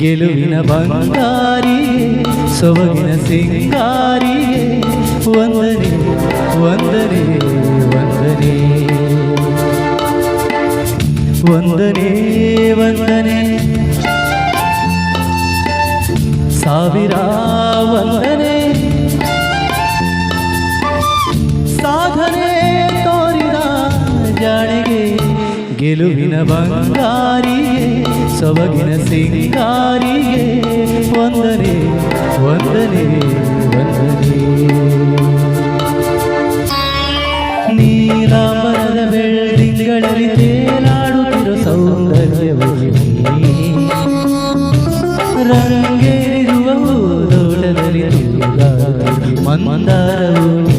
ಗೆಲುವಿನ ಬಂಗಾರಿ ಸೊಬಗಿನ ಸಿಂಗಾರಿ ವಂದನೆ ವಂದನೆ ವಂದನೆ. ವಂದನೆ ವಂದನೆ. ಸಾವಿರ ವಂದನೆ. ಸಾಧನೆ ತೋರಿದ ಜಾಣೆಗೆ ಗೆಲುವಿನ ಬಂಗಾರಿಗೆ ಸೊಬಗಿನ ಸಿಂಗಾರಿಗೆ ವಂದನೆ ವಂದನೆ ವಂದನೆ. ನೀರಾಮರದ ಬೆಳ್ಳಿಗಳಲ್ಲಿ ತೇಲಾಡುತ್ತಿರೋ ಸೌಂದರ್ಯವೇ ರಂಗೇರಿರುವ ತೂಗಾಡುತ್ತಿರುವ ಮಂದಾರವು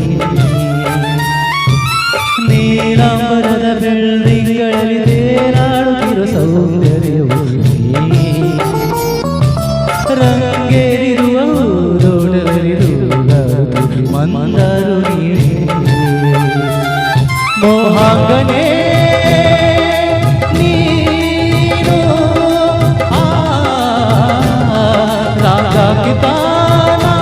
मांगने नीरो आ राधा किताना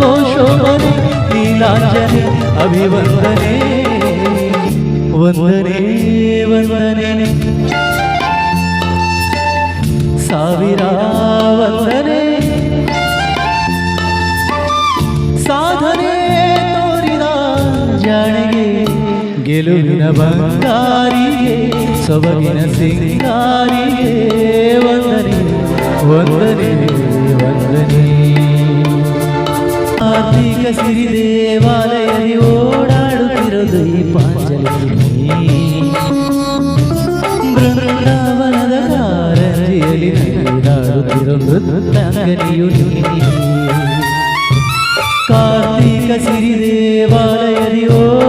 दोषोपने नीलांजने अभिवंदने वंदने वंदने। ಗೆಲುವಿನ ಬಂಗಾರಿಗೆ ಸೊಬಗಿನ ಸಿಂಗಾರಿಗೆ ವಂದನೆ ವಂದನೆ ವಂದನೆ ಆರ್ಥಿಕ ಸಿರಿ ದೇವಾಲಯದಲ್ಲಿ ಓಡಾಡುತ್ತಿರೋದು ಈ ಪಾಂಚಲಿ ಬೃಂದಾವನದ ಕಾರಂಜಿಯಲ್ಲಿ ನಡೆದಾಡುತ್ತಿರೋ ನೃತ್ಯಾಂಗನಿಯು ನೀ. ಕಾರ್ತಿಕ ಸಿರಿ ದೇವಾಲಯದಿ ಓಡಾಡುತ್ತಿರು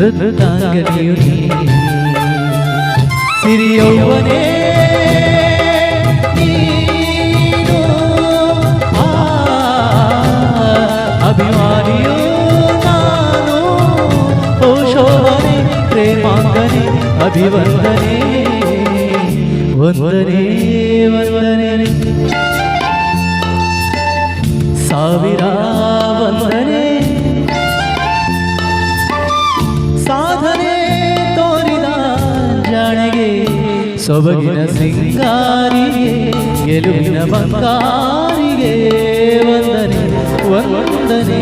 സുൽത്താൻ സിരി യൗവനേ వందనే అభివందనే వందనే వందనే సావిరా ಸೊಬಗಿನ ಸಿಂಗಾರಿಗೆ ಗೆಲುವಿನ ಬಂಗಾರಿಗೆ ವಂದನೆ ವಂದನೆ.